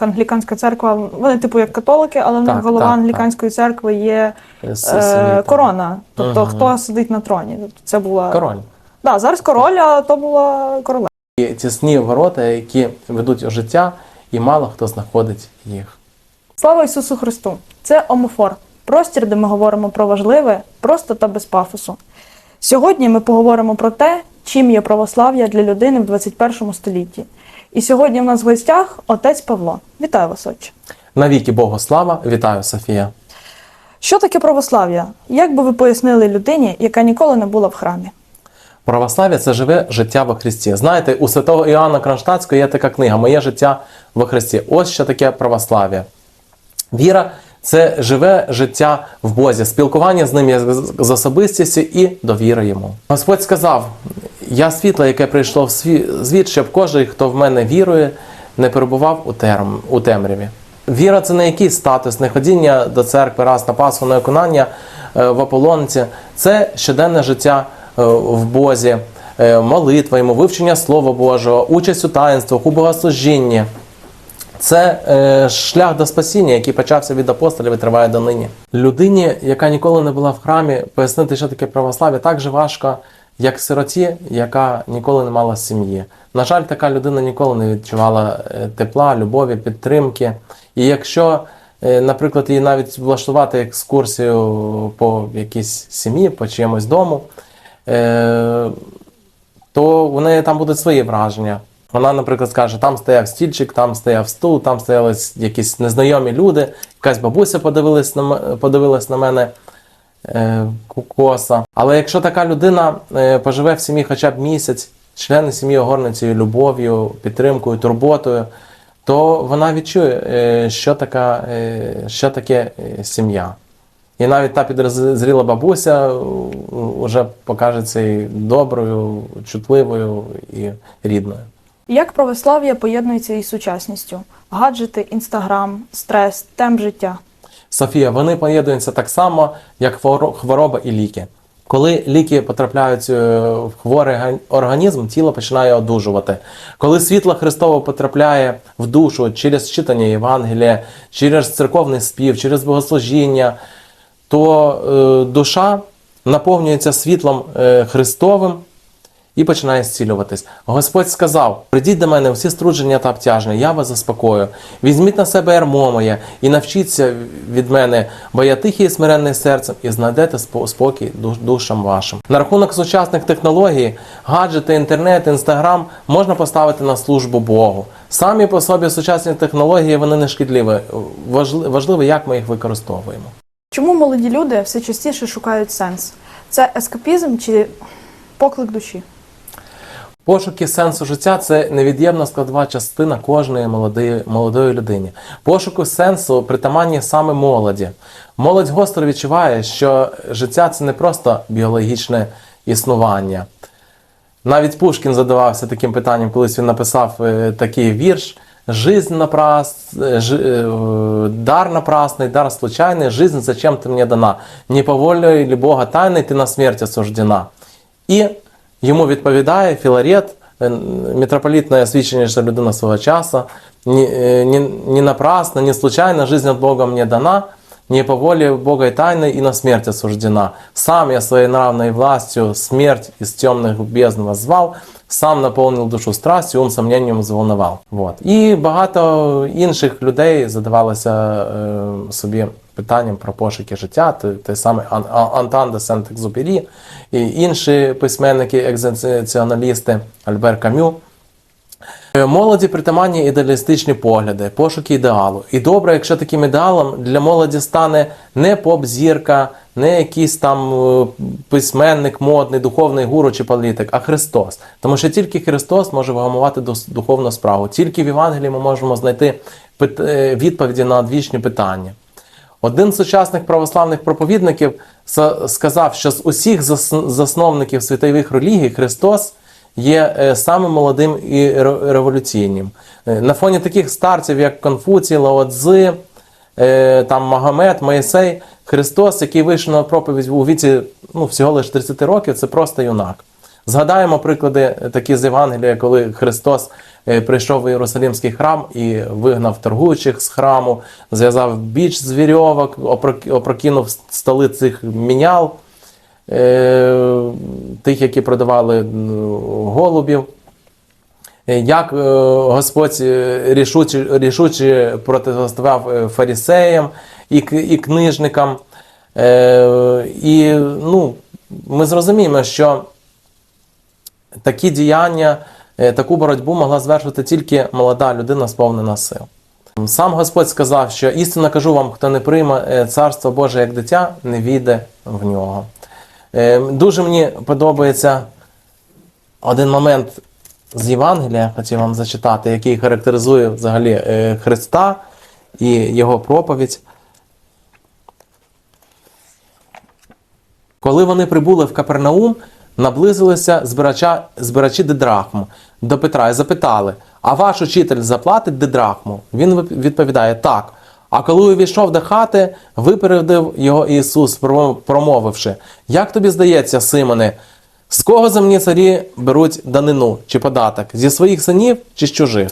них англіканська церква, вони типу як католики, але в них Так, голова так, англіканської церкви є е, корона. Тобто Мгм. хто сидить на троні. Тобто Це була Король. Да, зараз король, а то була королева. І тісні ворота, які ведуть у життя, і мало хто знаходить їх. Слава Ісусу Христу! Це Омофор, простір, де ми говоримо про важливе, просто та без пафосу. Сьогодні ми поговоримо про те, чим є православ'я для людини в 21 столітті. І сьогодні в нас в гостях отець Павло. Вітаю вас, отче. Навіки Богу слава, вітаю, Софія. Що таке православ'я? Як би ви пояснили людині, яка ніколи не була в храмі? Православ'я це живе життя во Христі. Знаєте, у святого Іоанна Кронштадтського є така книга Моє життя во Христі. Ось що таке православ'я. Віра це живе життя в Бозі, спілкування з ним з особистістю і довіра йому. Господь сказав: Я світло, яке прийшло в сві- світ, щоб кожен, хто в мене вірує, не перебував у, терм, у темряві. Віра це не якийсь статус, не ходіння до церкви раз на Пасху, не окунання е, в ополонці. Це щоденне життя е, в Бозі, е, молитва йому, вивчення Слова Божого, участь у таїнствах, у богослужінні. Це шлях до спасіння, який почався від апостолів і триває донині. Людині, яка ніколи не була в храмі, пояснити, що таке православ'я, так же важко, як сироті, яка ніколи не мала сім'ї. На жаль, така людина ніколи не відчувала е, тепла, любові, підтримки. І якщо, е, наприклад, їй навіть влаштувати екскурсію по якійсь сім'ї, по чиємусь дому, е, то у неї там будуть свої враження. Вона, наприклад, скаже, там стояв стільчик, там стояв стул, там стояли якісь незнайомі люди, якась бабуся подивилась на, подивилась на мене е, ку- коса. Але якщо така людина е, поживе в сім'ї хоча б місяць, члени сім'ї огорнуть цією любов'ю, підтримкою, турботою, то вона відчує, е, що, така, що таке сім'я. І навіть та підозріла бабуся вже покажеться і доброю, чутливою і рідною. Як православ'я поєднується із сучасністю? Гаджети, інстаграм, стрес, темп життя. Софія, вони поєднуються так само, як хворо- хвороба і ліки. Коли ліки потрапляють е, в хворий організм, тіло починає одужувати. Коли світло Христово потрапляє в душу через читання Євангелія, через церковний спів, через богослужіння, то е, душа наповнюється світлом е, Христовим і починає зцілюватись. Господь сказав: Придіть до мене всі струдження та обтяження, я вас заспокою. Візьміть на себе ярмо моє і навчіться від мене, бо я тихий і смиренний серцем, і знайдете спо- спокій душ- душам вашим. На рахунок сучасних технологій, гаджети, інтернет, інстаграм можна поставити на службу Богу. Самі по собі сучасні технології вони не шкідливі. Важли- Важливо, як ми їх використовуємо. Чому молоді люди все частіше шукають сенс? Це ескапізм чи поклик душі? Пошуки сенсу життя це невід'ємна складова частина кожної молодої, молодої людини. Пошуку сенсу притаманні саме молоді. Молодь гостро відчуває, що життя це не просто біологічне існування. Навіть Пушкін задавався таким питанням, колись він написав е, такий вірш. Жизнь напрас... е, ж... е, дар напрасный, дар случайный, жизнь зачем ты мне дана? Не по волі ли Бога тайной ты на смерть осуждена. І йому відповідає Філарет, е, митрополітне свідчення, що людина свого часу, е, не напрасно, не случайно, от Бога мне дана, не по воле Бога и тайной и на смерть осуждена. Сам я своей нравной властью смерть из темных бездн воззвал, сам наповнив душу страстю, ум сомненням зволнував. Вот. І багато інших людей задавалося е, собі питанням про пошуки життя, той, самий Антан де Сент-Екзупері, і інші письменники, екзистенціоналісти Альбер Камю. Е, Молоді притаманні ідеалістичні погляди, пошуки ідеалу. І добре, якщо таким ідеалом для молоді стане не поп-зірка, не якийсь там е, письменник, модний, духовний гуру чи політик, а Христос. Тому що тільки Христос може вгамувати духовну справу. Тільки в Євангелії ми можемо знайти е, відповіді на одвічні питання. Один з сучасних православних проповідників сказав, що з усіх засновників світових релігій Христос є е, самим молодим і ре- революційним. Е, На фоні таких старців, як Конфуцій, Лао Цзи, е, там Магомед, Моїсей, Христос, який вийшов на проповідь у віці ну, всього лише 30 років, це просто юнак. Згадаємо приклади такі з Євангелія, коли Христос е, прийшов в Єрусалимський храм і вигнав торгуючих з храму, зв'язав біч з вірьовок, опрокинув столи цих мінял, е, тих, які продавали голубів. Е, Як е, Господь е, рішуче, рішуче протистояв е, фарисеям і, і книжникам. Е, І ну, ми зрозуміємо, що такі діяння, е, таку боротьбу могла звершити тільки молода людина, сповнена сил. Сам Господь сказав, що істинно кажу вам, хто не прийме е, царство Боже як дитя, не війде в нього. Е, Дуже мені подобається один момент з Євангелія, хотів вам зачитати, який характеризує взагалі Христа і його проповідь. Коли вони прибули в Капернаум, наблизилися збирача, збирачі дидрахму до Петра і запитали: А ваш учитель заплатить дидрахму? Він відповідає: Так. А коли увійшов до хати, випередив його Ісус, промовивши: Як тобі здається, Симоне, з кого земні царі беруть данину чи податок? Зі своїх синів чи з чужих?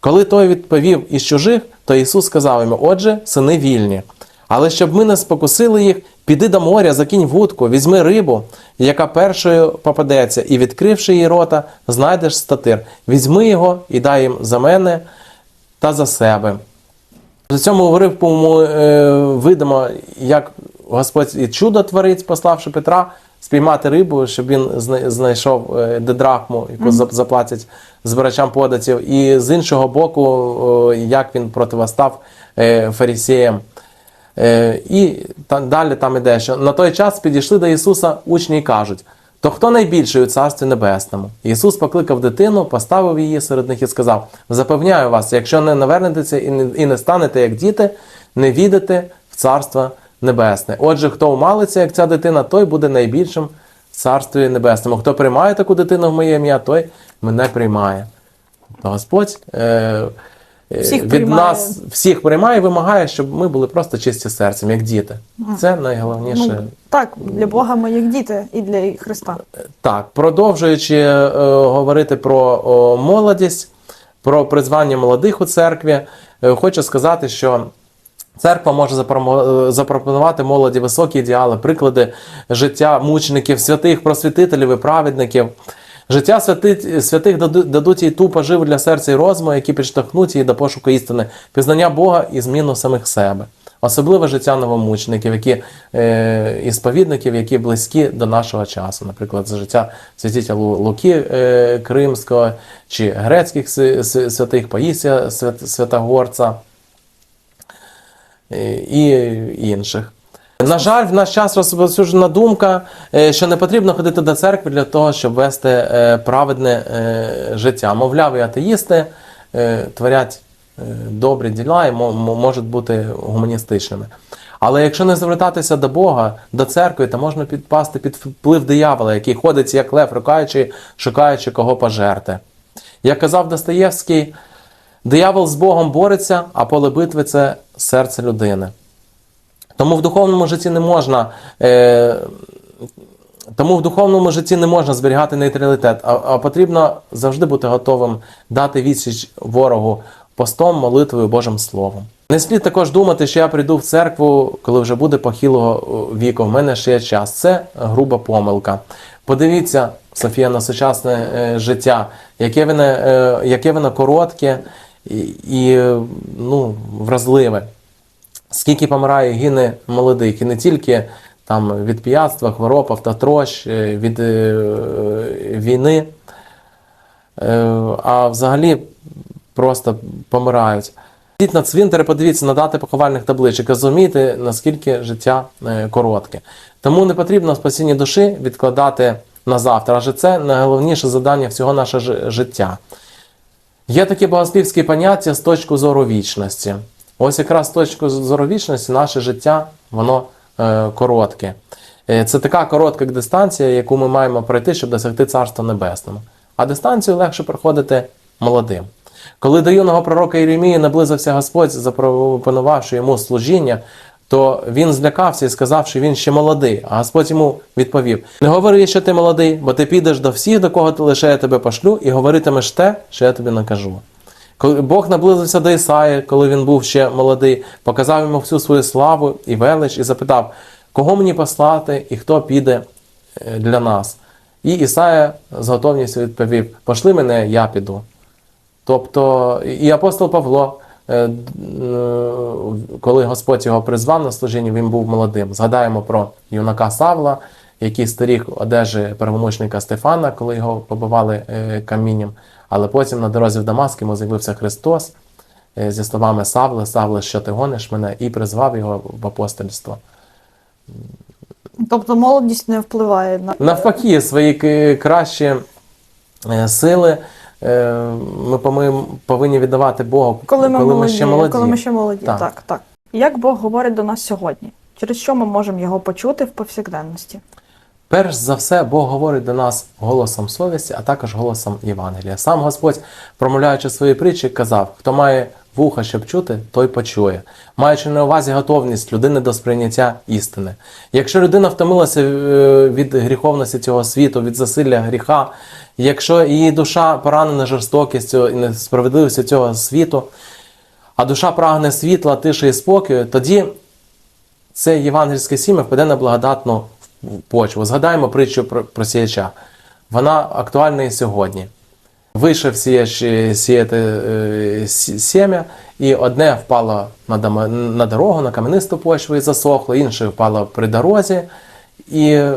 Коли той відповів із чужих, то Ісус сказав йому: Отже, сини вільні. Але щоб ми не спокусили їх, піди до моря, закинь вудку, візьми рибу, яка першою попадеться, і відкривши її рота, знайдеш статир. Візьми його і дай їм за мене та за себе. В цьому уривку е, видимо, як Господь і чудо творить, пославши Петра спіймати рибу, щоб він знайшов е, дидрахму, яку зап- заплатять збирачам податів, і з іншого боку, як він противостав е, фарисеям. Е, І далі там іде, що на той час підійшли до Ісуса учні і кажуть: то хто найбільший у Царстві Небесному? Ісус покликав дитину, поставив її серед них і сказав: Запевняю вас, якщо не навернетеся і не, і не станете як діти, не війдете в Царство Небесне. Отже, хто умалиться, як ця дитина, той буде найбільшим в Царстві Небесному. Хто приймає таку дитину в моє ім'я, той мене приймає. То Господь е, е, Всіх від приймає. нас всіх приймає і вимагає, щоб ми були просто чисті серцем, як діти. Це найголовніше. Ну, так, для Бога ми як діти і для Христа. Так, продовжуючи е, говорити про о, молодість, про призвання молодих у церкві, е, хочу сказати, що церква може е, запропонувати молоді високі ідеали, приклади життя мучеників, святих просвітителів і праведників. Життя святи- святих дадуть їй ту поживу для серця і розуму, які підштовхнуть її до пошуку істини, пізнання Бога і зміну самих себе. Особливе життя новомучеників, які е, і сповідників, які близькі до нашого часу. Наприклад, життя святителя Луки е, Кримського чи грецьких святих Паїсія Святогорця е, і інших. На жаль, в наш час розповсюджена думка, е, що не потрібно ходити до церкви для того, щоб вести е, праведне е, життя. Мовляв, і атеїсти творять добрі діла і мо- мо- можуть бути гуманістичними. Але якщо не звертатися до Бога, до церкви, то можна підпасти під вплив диявола, який ходить як лев, рукаючи, шукаючи кого пожерти. Як казав Достоєвський, диявол з Богом бореться, а поле битви це серце людини. Тому в духовному житті не можна. Е, тому в духовному житті не можна зберігати нейтралітет, а, а потрібно завжди бути готовим дати відсіч ворогу постом, молитвою, Божим Словом. Не слід також думати, що я прийду в церкву, коли вже буде похилого е, віку. В мене ще є час. Це груба помилка. Подивіться, Софія, на сучасне е, життя, яке воно, е, яке воно коротке і, і е, ну, вразливе. Скільки помирає гине молодих, і не тільки там від п'ятства, хвороб, автотрощ, е, від е, війни, е, а взагалі просто помирають. Йдіть на цвинтар і подивіться на дати поховальних табличок, і зрозумієте, наскільки життя коротке. Тому не потрібно спасіння душі відкладати на завтра, адже це найголовніше завдання всього нашого життя. Є такі богослівські поняття з точки зору вічності. Ось якраз з точки зору вічності наше життя, воно е, коротке. Е, Це така коротка дистанція, яку ми маємо пройти, щоб досягти Царства Небесного. А дистанцію легше проходити молодим. Коли до юного пророка Єремії наблизився Господь, запропонувавши йому служіння, то він злякався і сказав, що він ще молодий. А Господь йому відповів: Не говори, що ти молодий, бо ти підеш до всіх, до кого ти лише я тебе пошлю, і говоритимеш те, що я тобі накажу. Коли Бог наблизився до Ісаї, коли він був ще молодий, показав йому всю свою славу і велич, і запитав, кого мені послати і хто піде е, для нас. І Ісая з готовністю відповів: Пошли мене, я піду. Тобто і апостол Павло, е, е, коли Господь його призвав на служіння, він був молодим. Згадаємо про юнака Савла, який стеріг одежі первомучника Стефана, коли його побивали камінням. Але потім на дорозі в Дамаск йому з'явився Христос е, зі словами Савле, Савле, що ти гониш мене, і призвав його в апостольство. Тобто молодість не впливає на Навпаки, свої кращі е, сили е, ми повинні віддавати Богу, коли ми, молоді, ще молоді. Коли ми ще молоді. Так. Так. так, Як Бог говорить до нас сьогодні? Через що ми можемо його почути в повсякденності? Перш за все, Бог говорить до нас голосом совісті, а також голосом Євангелія. Сам Господь, промовляючи свої притчі, казав: хто має вуха, щоб чути, той почує, маючи на увазі готовність людини до сприйняття істини. Якщо людина втомилася е, від гріховності цього світу, від засилля гріха, якщо її душа поранена жорстокістю і несправедливістю цього світу, а душа прагне світла, тиші і спокою, тоді це євангельське сім'я впаде на благодатну почву. Згадаємо притчу про, про сіяча. Вона актуальна і сьогодні. Вийшов сіяч е, сіяти е, сі- сім'я, і одне впало на, на дорогу, на кам'янисту почву і засохло, інше впало при дорозі і е,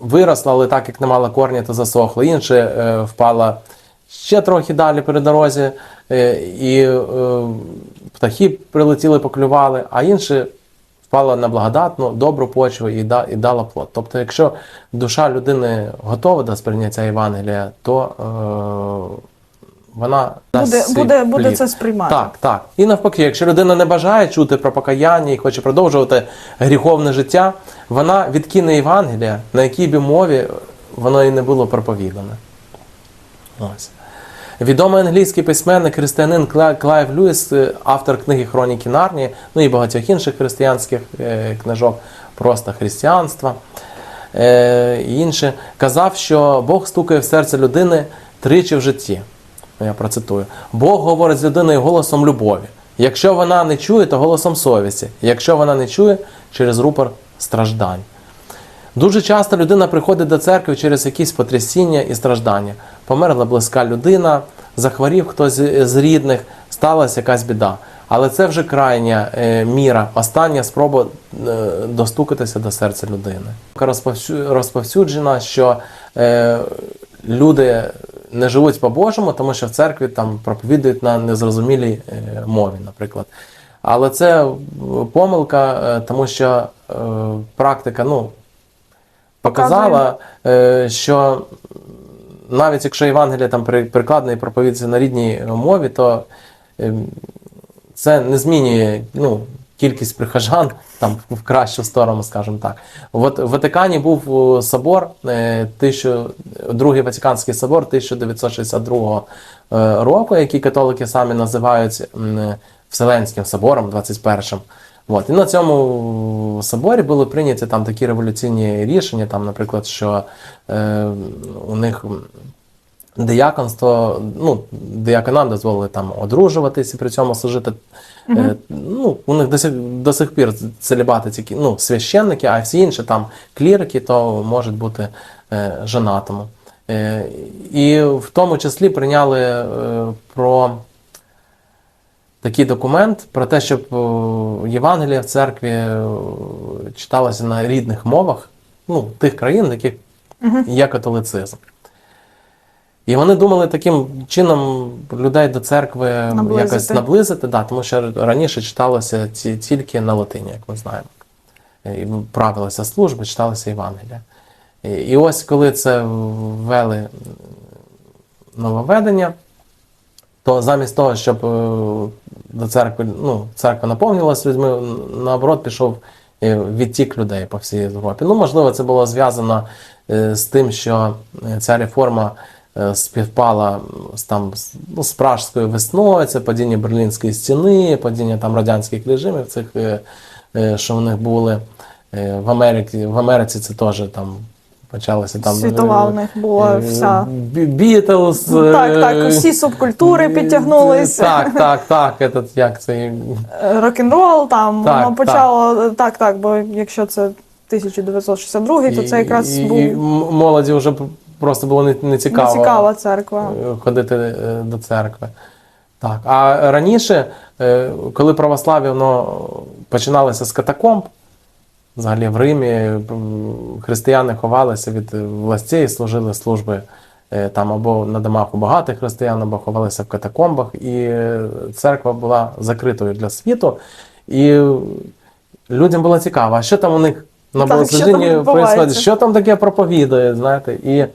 виросло, але так як не мало корня, то засохло. Інше е, впало ще трохи далі при дорозі, е, і е, птахи прилетіли, поклювали, а інше впало на благодатну, добру почву і, да, і дала плод. Тобто, якщо душа людини готова до сприйняття Євангелія, то е, вона Буде, буде, буде це сприймати. Так, так. І навпаки, якщо людина не бажає чути про покаяння і хоче продовжувати гріховне життя, вона відкине Євангелія, на якій би мові воно і не було проповідане. Ось. Відомий англійський письменник християнин Клайв Льюіс, е, автор книги Хроніки Нарнії, ну і багатьох інших християнських е, книжок, просто християнства е, і інше, казав, що Бог стукає в серце людини тричі в житті. Ну, Я процитую. Бог говорить з людиною голосом любові. Якщо вона не чує, то голосом совісті. Якщо вона не чує, через рупор страждань. Дуже часто людина приходить до церкви через якісь потрясіння і страждання. Померла близька людина, захворів хтось з рідних, сталася якась біда. Але це вже крайня е, міра, остання спроба е, достукатися до серця людини. Розповсюджена, що е, люди не живуть по-божому, тому що в церкві там проповідують на незрозумілій мові, наприклад. Але це помилка, тому що практика, ну, показала, що навіть якщо Євангелія там при- прикладне і проповідується на рідній мові, то е, це не змінює ну, кількість прихожан там в кращу сторону, скажімо так. От в Ватикані був е, собор, е, Другий Ватиканський собор 1962 е, року, який католики самі називають Вселенським собором 21-м. От. І на цьому соборі були прийняті там такі революційні рішення, там, наприклад, що е, у них дияконство, ну, дияконам дозволили там одружуватись і при цьому служити. Е, ну, у них до сих, до сих пір целібати тільки ну, священники, а всі інші там клірики, то можуть бути е, женатими. Е, і в тому числі прийняли е, про такий документ про те, щоб е, Євангелія в церкві е, читалося на рідних мовах ну, тих країн, в яких є католицизм. І вони думали таким чином людей до церкви Наблизити. якось наблизити, да, тому що раніше читалося ці, тільки на латині, як ми знаємо. І правилися служби, читалося Євангелія. І, і ось коли це ввели нововведення, то замість того, щоб е, до церкви, ну, церква наповнювалася людьми, наоборот, пішов е, відтік людей по всій Європі. Ну, можливо, це було зв'язано е, з тим, що ця реформа співпала з, там, ну, з Пражською весною, це падіння Берлінської стіни, падіння там радянських режимів, цих, що в них були. В Америці, в Америці це теж там почалося там. Світова е, у них була е, вся. Бі- Бітлз. Так, так, е, усі субкультури підтягнулися. Так, так, так. Этот, як це? Е, Рок-н-рол там Так, воно почало так, так, бо якщо це 1962, то це якраз і, був і молоді вже просто було не, не цікаво цікава церква. е, ходити е, до церкви. Так. А раніше, е, коли православ'я воно починалося з катакомб, взагалі в Римі християни ховалися від властей, служили служби е, там або на домах у багатих християн, або ховалися в катакомбах, і церква була закритою для світу. І людям було цікаво, а що там у них на богослужінні відбувається, що там таке проповідує, знаєте. І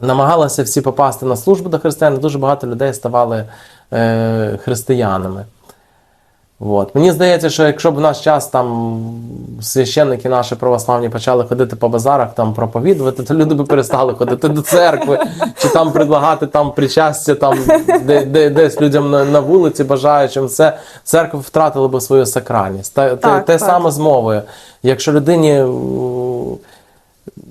намагалися всі попасти на службу до християн, дуже багато людей ставали е, християнами. От. Мені здається, що якщо б в наш час там священники наші православні почали ходити по базарах, там проповідувати, то люди б перестали ходити до церкви, чи там предлагати там причастя, там де, де, десь людям на, на вулиці бажаючим. Це церква втратила би свою сакральність. Та, Так, те так. саме з мовою. Якщо людині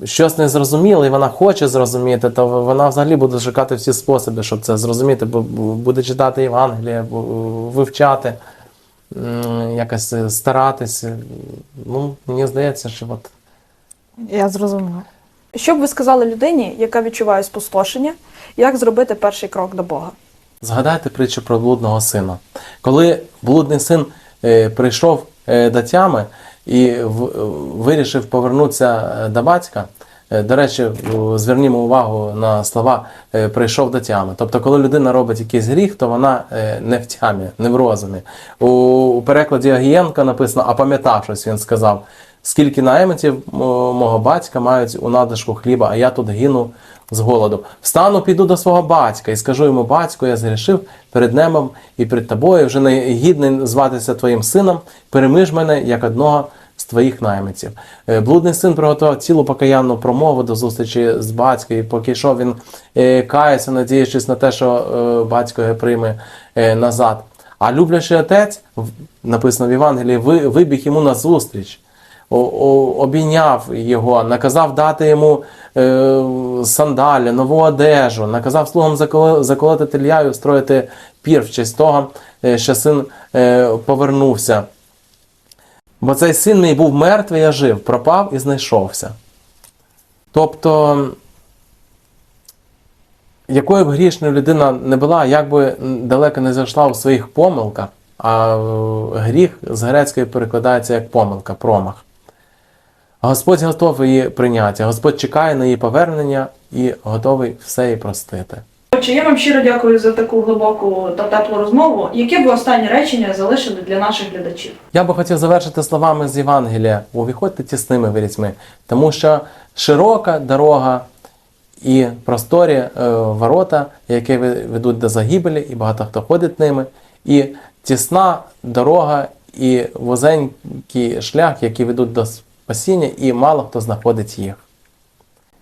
щось не зрозуміло, і вона хоче зрозуміти, то вона взагалі буде шукати всі способи, щоб це зрозуміти, бо буде читати Євангеліє, вивчати, якось е, старатися. Ну, мені здається, що от Я зрозуміла. Що б ви сказали людині, яка відчуває спустошення, як зробити перший крок до Бога? Згадайте притчу про блудного сина. Коли блудний син е, прийшов е, до тями і в, е, вирішив повернутися е, до батька, е, до речі, звернімо увагу на слова е, прийшов до тями. Тобто, коли людина робить якийсь гріх, то вона е, не в тямі, не в розумі. У, перекладі Агієнка написано, а пам'ятавшись, він сказав, скільки наймитів мого батька мають у надлишку хліба, а я тут гину з голоду. Встану, піду до свого батька і скажу йому, батько, я згрішив перед небом і перед тобою, вже не гідний зватися твоїм сином, перемиж мене як одного твоїх наймитів. Е, Блудний син приготував цілу покаянну промову до зустрічі з батьком, і поки йшов він е, кається, надіючись на те, що е, батько його прийме назад. А люблячий отець, написано в Євангелії, вибіг йому на зустріч обійняв його, наказав дати йому сандалі, нову одежу, наказав слугам заколоти телья і устроїти пір в честь того, що син повернувся. Бо цей син мій був мертвий, а жив, пропав і знайшовся. Тобто, якою б грішною людина не була, як би далеко не зайшла у своїх помилках, а гріх з грецької перекладається як помилка, промах. Господь готовий її прийняти, Господь чекає на її повернення і готовий все їй простити. Отже, я вам щиро дякую за таку глибоку та теплу розмову. Яке б ви останнє речення залишили для наших глядачів? Я би хотів завершити словами з Євангелія: увіходьте тісними ворітьми, тому що широка дорога і просторі е, ворота, які ведуть до загибелі, і багато хто ходить ними, і тісна дорога, і вузенький шлях, які ведуть до спасіння, і мало хто знаходить їх.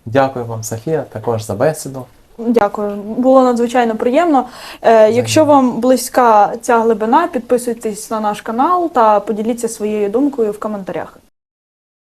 Дякую вам, Софія, також за бесіду. Дякую, було надзвичайно приємно. Е, якщо вам близька ця глибина, підписуйтесь на наш канал та поділіться своєю думкою в коментарях.